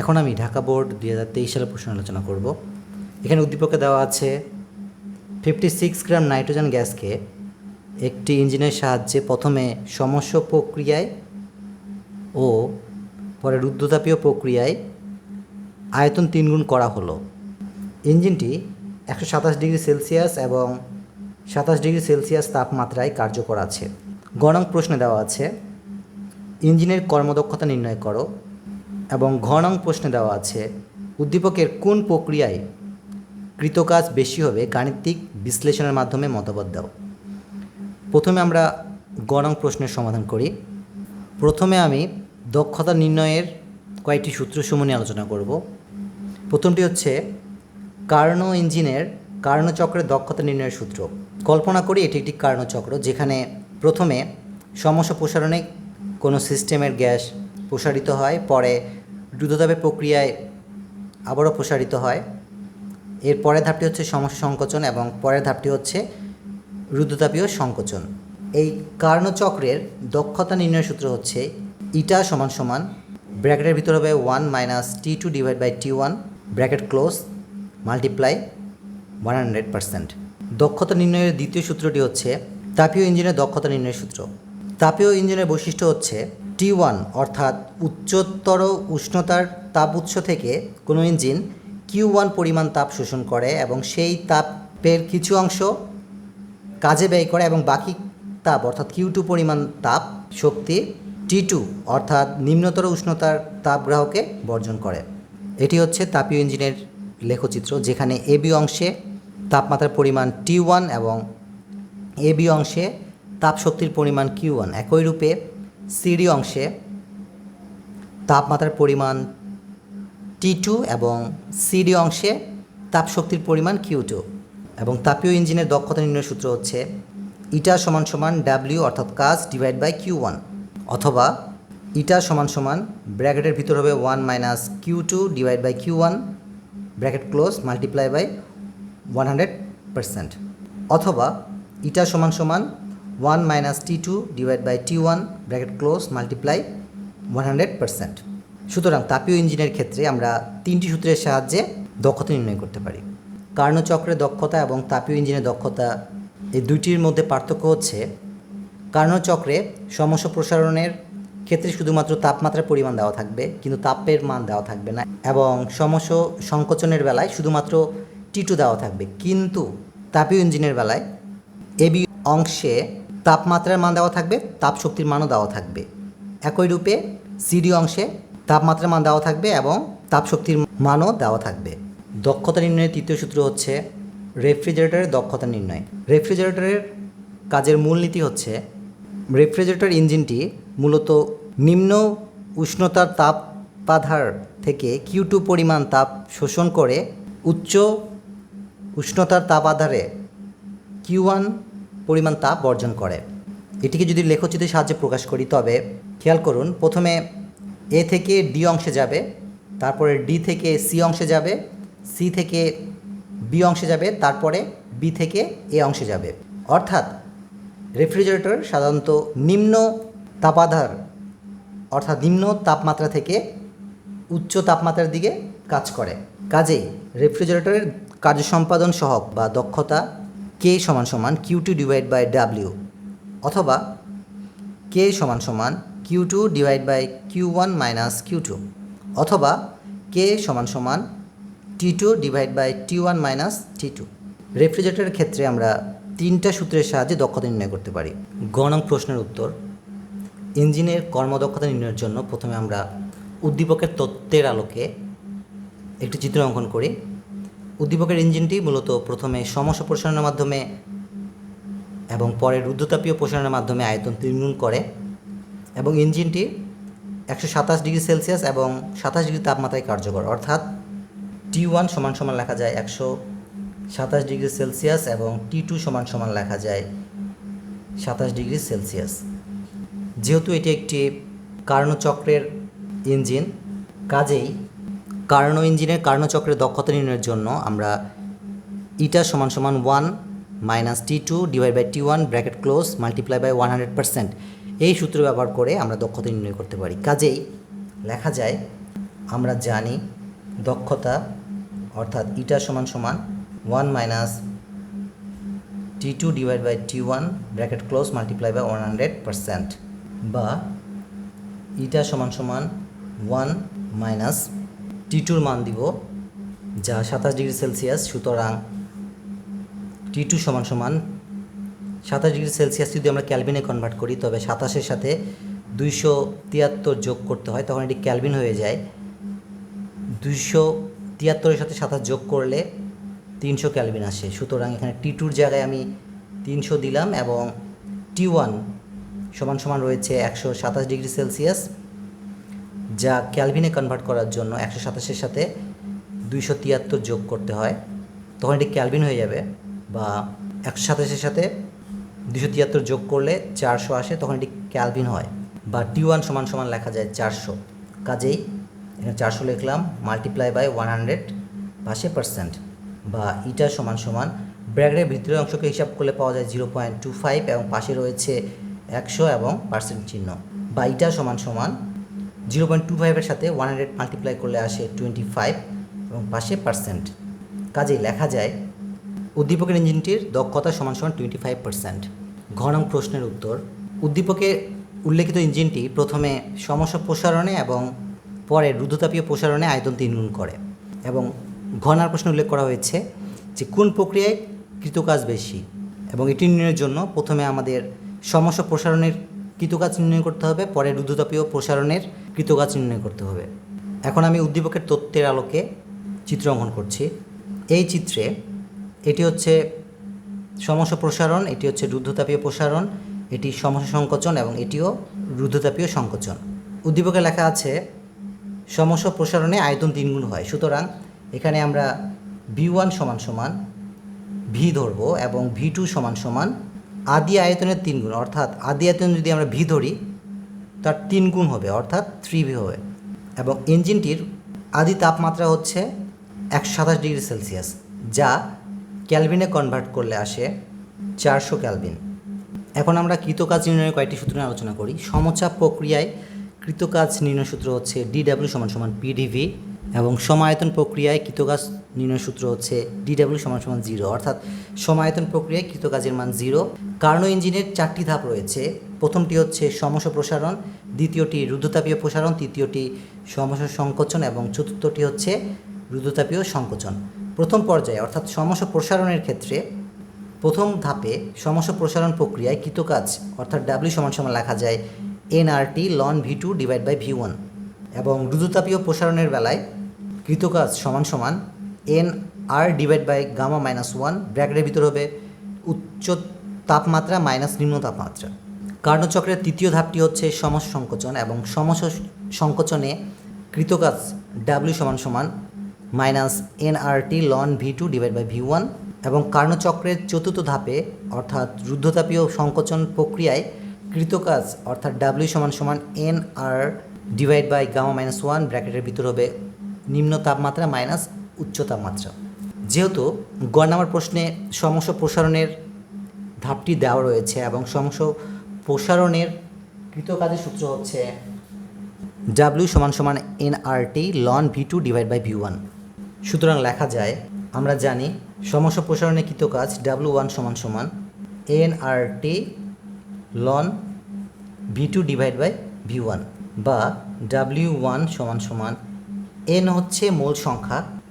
এখন আমি ঢাকা বোর্ড দুই হাজার তেইশ সালের প্রশ্ন আলোচনা করব। এখানে উদ্দীপকে দেওয়া আছে ফিফটি সিক্স গ্রাম নাইট্রোজেন গ্যাসকে একটি ইঞ্জিনের সাহায্যে প্রথমে সমস্য প্রক্রিয়ায় ও পরে রুদ্ধতাপীয় প্রক্রিয়ায় আয়তন তিনগুণ করা হলো। ইঞ্জিনটি একশো সাতাশ ডিগ্রি সেলসিয়াস এবং সাতাশ ডিগ্রি সেলসিয়াস তাপমাত্রায় কার্যকর আছে। গরম প্রশ্নে দেওয়া আছে, ইঞ্জিনের কর্মদক্ষতা নির্ণয় করো। এবং ঘনং প্রশ্নে দেওয়া আছে, উদ্দীপকের কোন প্রক্রিয়ায় কৃতকাজ বেশি হবে গাণিতিক বিশ্লেষণের মাধ্যমে মতবাদ দাও। প্রথমে আমরা গণং প্রশ্নের সমাধান করি। প্রথমে আমি দক্ষতা নির্ণয়ের কয়েকটি সূত্রসমূহ নিয়ে আলোচনা করব। প্রথমটি হচ্ছে কার্নো ইঞ্জিনের কার্ণচক্রের দক্ষতা নির্ণয়ের সূত্র। কল্পনা করি এটি একটি কার্ণচক্র যেখানে প্রথমে সমস্যা প্রসারণে কোনো সিস্টেমের গ্যাস প্রসারিত হয়, পরে দ্রুততাপের প্রক্রিয়ায় আবারও প্রসারিত হয়। এর পরের ধাপটি হচ্ছে সমস্যা সংকোচন এবং পরের ধাপটি হচ্ছে রুদ্রতাপীয় সংকোচন। এই কার্ণচক্রের দক্ষতা নির্ণয়ের সূত্র হচ্ছে ইটা সমান সমান ব্র্যাকেটের ভিতর হবে one minus T two divide by T one bracket close multiply one hundred percent. দক্ষতা নির্ণয়ের দ্বিতীয় সূত্রটি হচ্ছে তাপীয় ইঞ্জিনের দক্ষতা নির্ণয়ের সূত্র। তাপীয় ইঞ্জিনের বৈশিষ্ট্য হচ্ছে টি ওয়ান অর্থাৎ উচ্চতর উষ্ণতার তাপ উৎস থেকে কোনো ইঞ্জিন কিউ ওয়ান পরিমাণ তাপ শোষণ করে এবং সেই তাপের কিছু অংশ কাজে ব্যয় করে এবং বাকি তাপ অর্থাৎ কিউ টু পরিমাণ তাপ শক্তি টি টু অর্থাৎ নিম্নতর উষ্ণতার তাপ গ্রাহকে বর্জন করে। এটি হচ্ছে তাপীয় ইঞ্জিনের লেখচিত্র যেখানে এ বি অংশে তাপমাত্রার পরিমাণ টি ওয়ান এবং এ বি অংশে তাপ শক্তির পরিমাণ কিউ ওয়ান। একই রূপে সিডি অংশে তাপমাত্রার পরিমাণ টি টু এবং সিডি অংশে তাপ শক্তির পরিমাণ কিউ টু এবং তাপীয় ইঞ্জিনের দক্ষতা নির্ণয় সূত্র হচ্ছে ইটা সমান সমান ডাব্লিউ অর্থাৎ কাজ ডিভাইড বাই কিউ ওয়ান অথবা ইটা সমান সমান ব্র্যাকেটের ভিতর হবে one minus Q two divide by Q one bracket close multiply by one hundred percent অথবা ইটা সমান সমান one minus T two divide by T one bracket close multiply one hundred percent সুতরাং তাপীয় ইঞ্জিনের ক্ষেত্রে আমরা তিনটি সূত্রের সাহায্যে দক্ষতা নির্ণয় করতে পারি। কার্ণচক্রের দক্ষতা এবং তাপীয় ইঞ্জিনের দক্ষতা এই দুইটির মধ্যে পার্থক্য হচ্ছে কার্ণচক্রে সমস্যা প্রসারণের ক্ষেত্রে শুধুমাত্র তাপমাত্রার পরিমাণ দেওয়া থাকবে, কিন্তু তাপের মান দেওয়া থাকবে না এবং সমস্যা সংকোচনের বেলায় শুধুমাত্র টি টু দেওয়া থাকবে। কিন্তু তাপীয় ইঞ্জিনের বেলায় এবি অংশে তাপমাত্রার মান দেওয়া থাকবে তাপ শক্তির মানও দেওয়া থাকবে। একই রূপে সিডি অংশে তাপমাত্রার মান দেওয়া থাকবে এবং তাপ শক্তির মানও দেওয়া থাকবে। দক্ষতা নির্ণয়ের তৃতীয় সূত্র হচ্ছে রেফ্রিজারেটরের দক্ষতা নির্ণয়। রেফ্রিজারেটরের কাজের মূলনীতি হচ্ছে রেফ্রিজারেটর ইঞ্জিনটি মূলত নিম্ন উষ্ণতার তাপ তাপাধার থেকে কিউটু পরিমাণ তাপ শোষণ করে উচ্চ উষ্ণতার তাপ আধারে কিউ ওয়ান পরিমাণ তাপ বর্জন করে। এটিকে যদি লেখচিত্রের সাহায্যে প্রকাশ করি, তবে খেয়াল করুন, প্রথমে এ থেকে ডি অংশে যাবে, তারপরে ডি থেকে সি অংশে যাবে, সি থেকে বি অংশে যাবে, তারপরে বি থেকে এ অংশে যাবে। অর্থাৎ রেফ্রিজারেটর সাধারণত নিম্ন তাপাধার, অর্থাৎ নিম্ন তাপমাত্রা থেকে উচ্চ তাপমাত্রার দিকে কাজ করে। কাজেই রেফ্রিজারেটরের কার্য সম্পাদন সহক বা দক্ষতা কে সমান সমান Q two divide by W অথবা কে সমান সমান Q two divide by Q one minus Q two অথবা কে সমান সমান T two divide by T one minus T two রেফ্রিজারেটরের ক্ষেত্রে আমরা তিনটা সূত্রের সাহায্যে দক্ষতা নির্ণয় করতে পারি। গণং প্রশ্নের উত্তর। ইঞ্জিনের কর্মদক্ষতা নির্ণয়ের জন্য প্রথমে আমরা উদ্দীপকের তত্ত্বের আলোকে একটি চিত্র অঙ্কন করি। উদ্দীপকের ইঞ্জিনটি মূলত প্রথমে সমস্যা প্রসারণের মাধ্যমে এবং পরে রুদ্ধতাপীয় প্রসারণের মাধ্যমে আয়তন তিনগুণ করে এবং ইঞ্জিনটি একশো সাতাশ ডিগ্রি সেলসিয়াস এবং সাতাশ ডিগ্রি তাপমাত্রায় কার্যকর। অর্থাৎ টি ওয়ান সমান সমান লেখা যায় একশো সাতাশ ডিগ্রি সেলসিয়াস এবং টি টু সমান সমান লেখা যায় সাতাশ ডিগ্রি সেলসিয়াস। যেহেতু এটি একটি কার্ণচক্রের ইঞ্জিন, কাজেই কার্ণ ইঞ্জিনের কার্নো চক্রের দক্ষতা নির্ণয়ের জন্য আমরা ইটা সমান সমান one minus T two divide by T one bracket close multiply by one hundred percent. এই সূত্র ব্যবহার করে আমরা দক্ষতা নির্ণয় করতে পারি। কাজেই লেখা যায়, আমরা জানি দক্ষতা অর্থাৎ ইটা সমান সমান one minus T two divide by T one bracket close multiply by one hundred percent বা ইটা সমান সমান ওয়ান মাইনাস টি টুর মান দিব, যা সাতাশ ডিগ্রি সেলসিয়াস, সুতরাং টি টু সমান সমান সাতাশ ডিগ্রি সেলসিয়াস যদি আমরা ক্যালভিনে কনভার্ট করি, তবে সাতাশের সাথে দুইশো তিয়াত্তর যোগ করতে হয়, তখন এটি ক্যালভিন হয়ে যায়। দুইশো তিয়াত্তরের সাথে সাতাশ যোগ করলে তিনশো ক্যালভিন আসে। সুতরাং এখানে টি টুর জায়গায় আমি তিনশো দিলাম এবং টি ওয়ান সমান সমান রয়েছে একশো সাতাশ ডিগ্রি সেলসিয়াস। যা ক্যালভিনে কনভার্ট করার জন্য একশো সাতাশের সাথে দুইশো তিয়াত্তর যোগ করতে হয়, তখন এটি ক্যালভিন হয়ে যাবে বা একশো সাতাশের সাথে দুশো তিয়াত্তর যোগ করলে চারশো আসে, তখন এটি ক্যালভিন হয় বা টি ওয়ান সমান সমান লেখা যায় চারশো। কাজেই এখানে চারশো লিখলাম মাল্টিপ্লাই বাই ওয়ান হান্ড্রেড পাশে পার্সেন্ট বা ইটা সমান সমান ব্র্যাকেটের ভিতরের অংশকে হিসাব করলে পাওয়া যায় জিরো পয়েন্ট টু ফাইভ এবং পাশে রয়েছে একশো এবং পার্সেন্ট চিহ্ন বা ইটা সমান সমান জিরো পয়েন্ট টু ফাইভের সাথে ওয়ান হান্ড্রেড মাল্টিপ্লাই করলে আসে টোয়েন্টি ফাইভ এবং পাশে পার্সেন্ট কাজেই লেখা যায়, উদ্দীপকের ইঞ্জিনটির দক্ষতা সমান সমান টোয়েন্টি ফাইভ পার্সেন্ট ঘ নং প্রশ্নের উত্তর, উদ্দীপকের উল্লেখিত ইঞ্জিনটি প্রথমে সমস্যা প্রসারণে এবং পরে রুদ্ধতাপীয় প্রসারণে আয়তন তিনগুণ করে এবং ঘনার নার প্রশ্নে উল্লেখ করা হয়েছে যে কোন প্রক্রিয়ায় কৃতকাজ বেশি এবং এটি নির্ণয়ের জন্য প্রথমে আমাদের সমস্যা প্রসারণের কৃতকাজ নির্ণয় করতে হবে, পরে রুদ্ধতাপীয় প্রসারণের কৃতকাজ নির্ণয় করতে হবে। এখন আমি উদ্দীপকের তথ্যের আলোকে চিত্র অঙ্কন করছি। এই চিত্রে এটি হচ্ছে সমস্যা প্রসারণ, এটি হচ্ছে রুদ্ধতাপীয় প্রসারণ, এটি সমস্যা সংকোচন এবং এটিও রুদ্ধতাপীয় সংকোচন। উদ্দীপকে লেখা আছে সমস্যা প্রসারণে আয়তন তিনগুণ হয়, সুতরাং এখানে আমরা ভি ওয়ান সমান সমান ভি ধরবো এবং ভি টু সমান সমান আদি আয়তনের তিন গুণ, অর্থাৎ আদি আয়তন যদি আমরা ভি ধরি, তার তিন গুণ হবে, অর্থাৎ থ্রি ভি হবে। এবং ইঞ্জিনটির আদি তাপমাত্রা হচ্ছে একশো সাতাশ ডিগ্রি সেলসিয়াস, যা ক্যালভিনে কনভার্ট করলে আসে চারশো ক্যালভিন। এখন আমরা কৃতকাজ নির্ণয়ের কয়েকটি সূত্র নিয়ে আলোচনা করি। সমচাপ প্রক্রিয়ায় কৃতকাজ নির্ণয় সূত্র হচ্ছে ডিডাব্লিউ সমান সমান পিডিভি এবং সমায়তন প্রক্রিয়ায় কৃতকাজ নির্ণয় সূত্র হচ্ছে ডিডাব্লিউ সমান সমান জিরো অর্থাৎ সমায়তন প্রক্রিয়ায় কৃতকাজের মান জিরো কার্নো ইঞ্জিনের চারটি ধাপ রয়েছে। প্রথমটি হচ্ছে সমস্যা প্রসারণ, দ্বিতীয়টি রুদ্ধতাপীয় প্রসারণ, তৃতীয়টি সমস্যা সংকোচন, এবং চতুর্থটি হচ্ছে রুদ্ধতাপীয় সংকোচন। প্রথম পর্যায়ে, অর্থাৎ সমস্যা প্রসারণের ক্ষেত্রে প্রথম ধাপে সমস্যা প্রসারণ প্রক্রিয়ায় কৃতকাজ, অর্থাৎ ডাব্লিউ সমান সমান লেখা যায় N R T ln V two divide by V one এবং রুদ্ধতাপীয় প্রসারণের বেলায় কৃতকাজ সমান সমান N R divide by gamma minus one ব্র্যাকেটের ভিতর হবে উচ্চ তাপমাত্রা মাইনাস নিম্ন তাপমাত্রা। কার্ণচক্রের তৃতীয় ধাপটি হচ্ছে সমস্যা সংকোচন এবং সমস্যা সংকোচনে কৃতকাজ ডাব্লিউ সমান সমান minus N R T ln V two divide by V one এবং কার্ণচক্রের চতুর্থ ধাপে অর্থাৎ রুদ্ধতাপীয় সংকোচন প্রক্রিয়ায় কৃতকাজ অর্থাৎ ডাব্লিউ সমান সমান N R divide by gamma minus one ব্র্যাকেটের ভিতর হবে নিম্ন তাপমাত্রা মাইনাস উচ্চ তাপমাত্রা যেহেতু গ নাম্বার প্রশ্নে সমস্যা প্রসারণের ধাপটি দেওয়া রয়েছে এবং সমস্যা প্রসারণের কৃতকাজের সূত্র হচ্ছে ডাব্লিউ সমান সমান N R T ln V two divide by V one সুতরাং লেখা যায়, আমরা জানি সমস্যা প্রসারণের কৃতকাজ ডাব্লিউ ওয়ান সমান সমান N R T ln V two divide by V one বা ডাব্লিউ ওয়ান সমান সমান এন হচ্ছে মূল সংখ্যা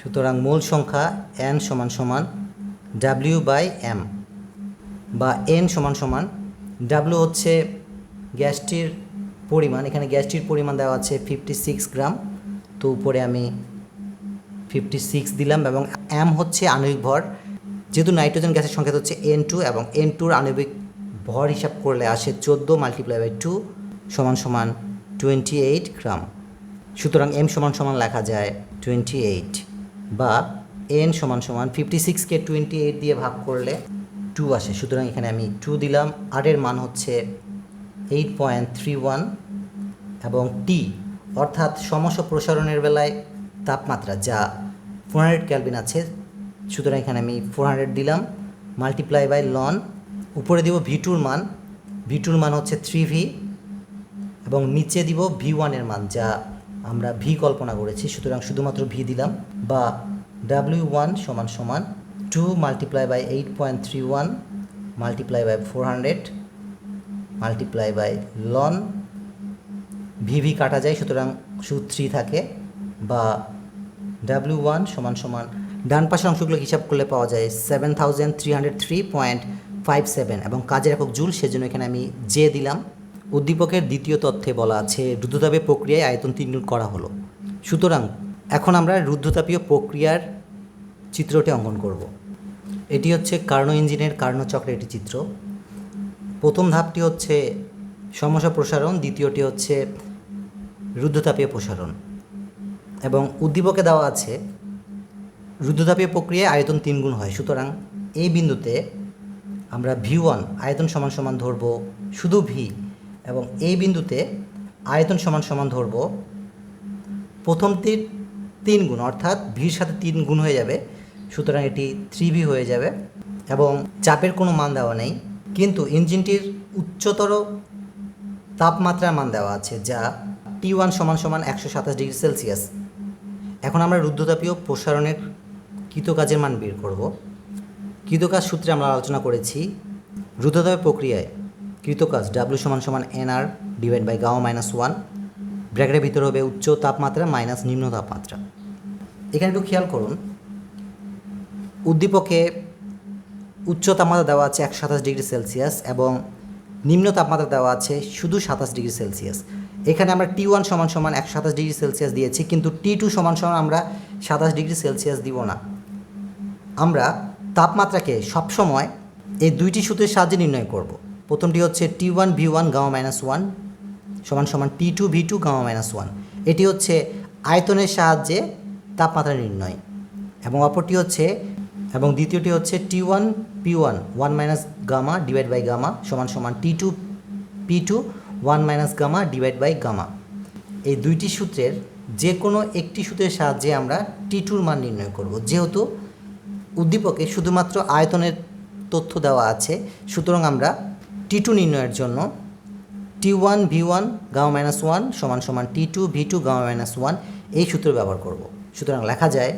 সুতরাং মূল সংখ্যা এন সমান সমান ডাব্লিউ বাই এম বা এন সমান সমান ডাব্লিউ হচ্ছে গ্যাসটির পরিমাণ, এখানে গ্যাসটির পরিমাণ দেওয়া আছে ফিফটি সিক্স গ্রাম, তো উপরে আমি ফিফটি সিক্স দিলাম এবং এম হচ্ছে আণবিক ভর, যেহেতু নাইট্রোজেন গ্যাসের সংখ্যা হচ্ছে এন টু এবং এন টুর আণবিক ভর হিসাব করলে আসে চোদ্দ মাল্টিপ্লাই বাই টু সমান সমান টোয়েন্টি এইট গ্রাম, সুতরাং এম সমান সমান লেখা যায় টোয়েন্টি এইট বা এন সমান সমান ফিফটি সিক্সকে টোয়েন্টি এইট দিয়ে ভাগ করলে টু আসে। সুতরাং এখানে আমি টু দিলাম। আরের মান হচ্ছে এইট পয়েন্ট থ্রি ওয়ান এবং টি অর্থাৎ সমস্যা প্রসারণের বেলায় তাপমাত্রা যা ফোর হান্ড্রেড ক্যালভিন আছে। সুতরাং এখানে আমি ফোর হান্ড্রেড দিলাম। মাল্টিপ্লাই বাই লন উপরে দিব ভি টুর মান। ভি টুর মান হচ্ছে থ্রি ভি এবং নিচে দিব ভি ওয়ানের মান, যা আমরা ভি কল্পনা করেছি, সুতরাং শুধুমাত্র ভি দিলাম বা ডাব্লিউ ওয়ান সমান সমান two multiply by eight point three one multiply by four hundred multiply by ln V V কাটা যায়, সুতরাং শুধু থ্রি থাকে বা ডাব্লিউ ওয়ান সমান সমান ডান পাশের অংশগুলো হিসাব করলে পাওয়া যায় seven thousand three hundred three point five seven এবং কাজের একক জুল, সেজন্য এখানে আমি জে দিলাম। উদ্দীপকের দ্বিতীয় তথ্যে বলা আছে রুদ্ধতাপীয় প্রক্রিয়ায় আয়তন তিন গুণ করা হলো। সুতরাং, এখন আমরা রুদ্ধতাপীয় প্রক্রিয়ার চিত্রটি অঙ্কন করব। এটি হচ্ছে কার্নো ইঞ্জিনের কার্নো চক্রের একটি চিত্র। প্রথম ধাপটি হচ্ছে সমস্যা প্রসারণ, দ্বিতীয়টি হচ্ছে রুদ্ধতাপীয় প্রসারণ। এবং উদ্দীপকে দেওয়া আছে, রুদ্ধতাপীয় প্রক্রিয়ায় আয়তন তিন গুণ হয়। সুতরাং, এই বিন্দুতে আমরা ভি ওয়ান, আয়তন সমান সমান ধরব। শুধু ভি এবং এই বিন্দুতে আয়তন সমান সমান ধরব। প্রথমটির তিন গুণ, অর্থাৎ ভির সাথে তিন গুণ হয়ে যাবে, সুতরাং এটি থ্রি ভি হয়ে যাবে এবং চাপের কোনো মান দেওয়া নেই। কিন্তু ইঞ্জিনটির উচ্চতর তাপমাত্রার মান দেওয়া আছে, যা টি ওয়ান সমান সমান একশো সাতাশ ডিগ্রি সেলসিয়াস। এখন আমরা রুদ্ধতাপীয় প্রসারণের কৃতকাজের মান বের করব। কৃতকাজ সূত্রে আমরা আলোচনা করেছি রুদ্ধতাপীয় প্রক্রিয়ায়। কৃতকাজ ডাব্লিউ সমান সমান N R divide by gamma minus one ব্র্যাকেটের ভিতরে হবে উচ্চ তাপমাত্রা মাইনাস নিম্ন তাপমাত্রা। এখানে একটু খেয়াল করুন, উদ্দীপকে উচ্চ তাপমাত্রা দেওয়া আছে একশো সাতাশ ডিগ্রি সেলসিয়াস এবং নিম্ন তাপমাত্রা দেওয়া আছে শুধু সাতাশ ডিগ্রি সেলসিয়াস। এখানে আমরা টি ওয়ান সমান সমান একশো সাতাশ ডিগ্রি সেলসিয়াস দিয়েছি, কিন্তু টি টু সমান সমান আমরা সাতাশ ডিগ্রি সেলসিয়াস দিব না। আমরা তাপমাত্রাকে সবসময় এই দুইটি সূত্রের সাহায্যে নির্ণয় করব। প্রথমটি হচ্ছে T one V one gamma minus one সমান সমান T two V two gamma minus one এটি হচ্ছে আয়তনের সাহায্যে তাপমাত্রা নির্ণয়। এবং অপরটি হচ্ছে, এবং দ্বিতীয়টি হচ্ছে T one P one one minus gamma divide by gamma সমান সমান T two P two one minus gamma divide by gamma. এই দুইটি সূত্রের যে কোনো একটি সূত্রের সাহায্যে আমরা টি টুর মান নির্ণয় করব। যেহেতু উদ্দীপকে শুধুমাত্র আয়তনের তথ্য দেওয়া আছে, সুতরাং আমরা টি টু নির্ণয়ের জন্য T one V one gamma minus one সমান সমান T two V two gamma minus one এই সূত্র ব্যবহার করব। সুতরাং লেখা যায়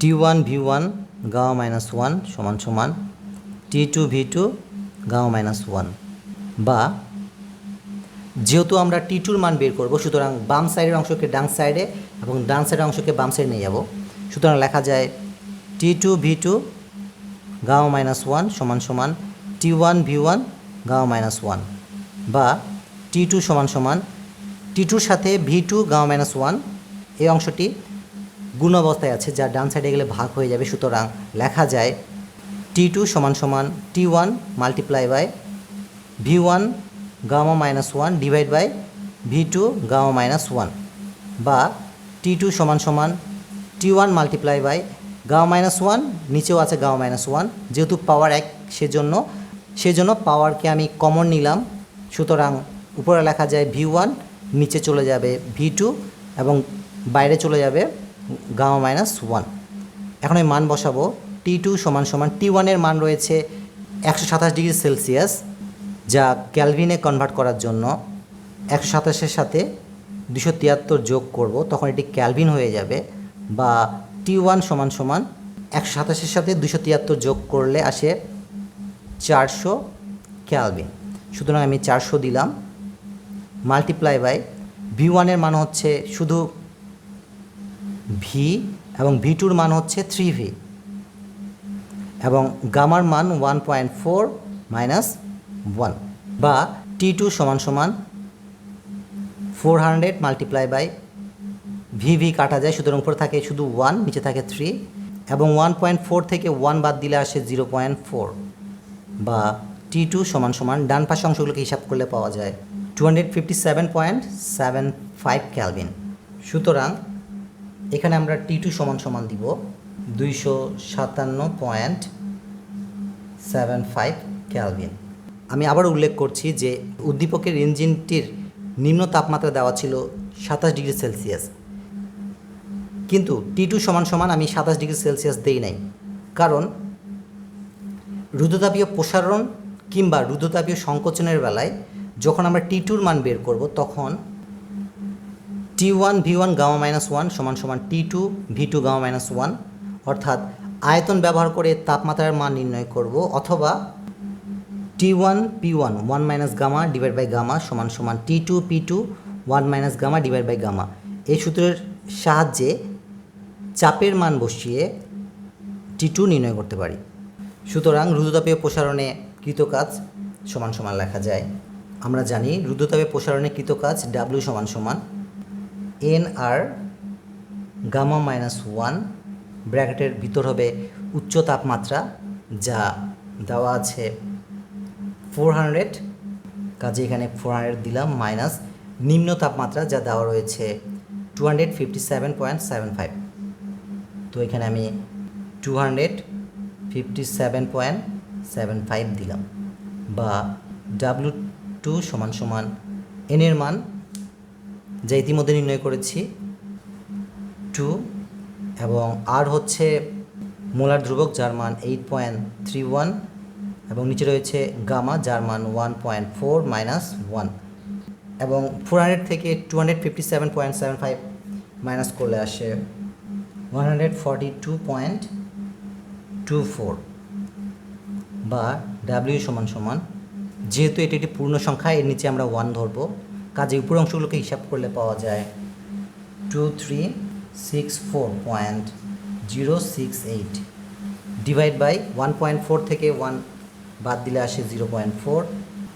T one V one gamma minus one সমান সমান T two V two gamma minus one বা যেহেতু আমরা টি টুর মান বের করব, সুতরাং বাম সাইডের অংশকে ডান সাইডে এবং ডান সাইডের অংশকে বাম সাইডে নিয়ে যাব। সুতরাং লেখা যায় T two V two gamma minus one সমান সমান T one V one gamma minus one বা টি টু সমান সমান টি টুর সাথে V two gamma minus one এই অংশটি গুণ অবস্থায় আছে, যা ডান সাইডে গেলে ভাগ হয়ে যাবে। সুতরাং লেখা যায় টি টু সমান সমান T one multiply by V one gamma minus one divide by V two gamma minus one বা টি টু সমান সমান T one multiply by gamma minus one, নিচেও আছে গামা মাইনাস ওয়ান। যেহেতু পাওয়ার এক, সেজন্য সেজন্য পাওয়ারকে আমি কমন নিলাম। সুতরাং উপরে লেখা যায় ভি ওয়ান নিচে চলে যাবে ভি টু এবং বাইরে চলে যাবে গামা মাইনাস ওয়ান এখন আমি মান বসাবো। টি টু সমান সমান টি ওয়ানের মান রয়েছে একশো সাতাশ ডিগ্রি সেলসিয়াস, যা ক্যালভিনে কনভার্ট করার জন্য একশো সাতাশের সাথে দুশো তিয়াত্তর যোগ করব, তখন এটি ক্যালভিন হয়ে যাবে বা টি ওয়ান সমান সমান একশো সাতাশের সাথে দুশো তিয়াত্তর যোগ করলে আসে চারশো ক্যালভিন সুতরাং আমি চারশো দিলাম। মাল্টিপ্লাই বাই ভি ওয়ানের মান হচ্ছে শুধু ভি এবং ভি টুর মান হচ্ছে থ্রি ভি এবং গামার মান one point four minus one বা টি টু সমান সমান four hundred multiply by V V কাটা যায়, সুতরাং উপরে থাকে শুধু ওয়ান নিচে থাকে থ্রি এবং ওয়ান পয়েন্ট ফোর থেকে ওয়ান বাদ দিলে আসে জিরো পয়েন্ট ফোর বা টি টু সমান সমান ডান পাশে অংশগুলোকে হিসাব করলে পাওয়া যায় two hundred fifty seven point seven five kelvin সুতরাং এখানে আমরা টি টু সমান সমান দিব দুইশো সাতান্ন পয়েন্ট সেভেন ফাইভ ক্যালভিন আমি আবার উল্লেখ করছি যে উদ্দীপকের ইঞ্জিনটির নিম্ন তাপমাত্রা দেওয়া ছিল সাতাশ ডিগ্রি সেলসিয়াস। কিন্তু টি টু সমান সমান আমি সাতাশ ডিগ্রি সেলসিয়াস দেই নাই। কারণ রুদ্ধতাপীয় প্রসারণ কিংবা রুদ্ধতাপীয় সংকোচনের বেলায় যখন আমরা টি টুর মান বের করব, তখন T one V one gamma minus one সমান সমান T two V two gamma minus one, অর্থাৎ আয়তন ব্যবহার করে তাপমাত্রার মান নির্ণয় করব, অথবা T one P one one minus gamma divide by gamma সমান সমান T two P two one minus gamma divide by gamma এই সূত্রের সাহায্যে চাপের মান বসিয়ে টি টু নির্ণয় করতে পারি। সুতরাং রুদ্রতাপীয় প্রসারণে কৃতকাজ সমান সমান লেখা যায়। আমরা জানি রুদ্রতাপে প্রসারণে কৃতকাজ ডাব্লিউ সমান সমান N R gamma minus one ব্র্যাকেটের ভিতর হবে উচ্চ তাপমাত্রা যা দেওয়া আছে ফোর হান্ড্রেড কাজে এখানে ফোর হান্ড্রেড দিলাম মাইনাস নিম্ন তাপমাত্রা যা দেওয়া রয়েছে two hundred fifty seven point seven five তো এখানে আমি two hundred fifty seven point seven five দিলাম। বা ডাব্লু টু সমান সমান এনের মান, যা ইতিমধ্যে নির্ণয় করেছি টু এবং আর হচ্ছে মোলার ধ্রুবক, যার মান এইট পয়েন্ট থ্রি ওয়ান এবং নিচে রয়েছে গামা, যার মান one point four minus one এবং ফোর হান্ড্রেড থেকে two hundred fifty seven point seven five minus করলে আসে one hundred forty two point two four বা ডাব্লিউ সমান সমান, যেহেতু এটি একটি পূর্ণ সংখ্যা, এর নিচে আমরা ওয়ান ধরবো। কাজে উপর অংশগুলোকে হিসাব করলে পাওয়া যায় two three six four point zero six eight divide by one point four থেকে ওয়ান বাদ দিলে আসে জিরো পয়েন্ট ফোর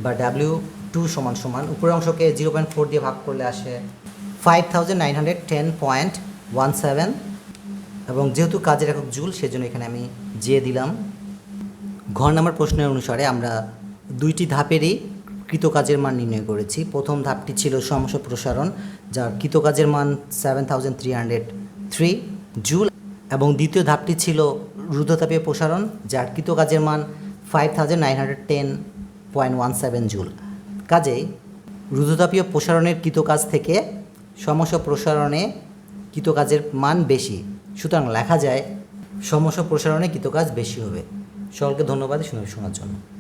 বা ডাব্লিউ টু সমান সমান, উপরের অংশকে জিরো পয়েন্ট ফোর দিয়ে ভাগ করলে আসে five thousand nine hundred ten point one seven এবং যেহেতু কাজের একক জুল, সেজন্য এখানে আমি যে দিলাম। ঘর নাম্বার প্রশ্নের অনুসারে আমরা দুইটি ধাপেরই কৃতকাজের মান নির্ণয় করেছি। প্রথম ধাপটি ছিল সমস্যা প্রসারণ, যার কৃতকাজের মান seven thousand three hundred three joule, এবং দ্বিতীয় ধাপটি ছিল রুদ্রতাপীয় প্রসারণ, যার কৃতকাজের মান five thousand nine hundred ten point one seven joule. কাজেই রুদ্রতাপীয় প্রসারণের কৃতকাজ থেকে সমস্যা প্রসারণে কৃতকাজের মান বেশি। সুতরাং লেখা যায় সমস্যা প্রসারণে কৃতকাজ বেশি হবে। সকলকে ধন্যবাদ শুনে শোনার জন্য।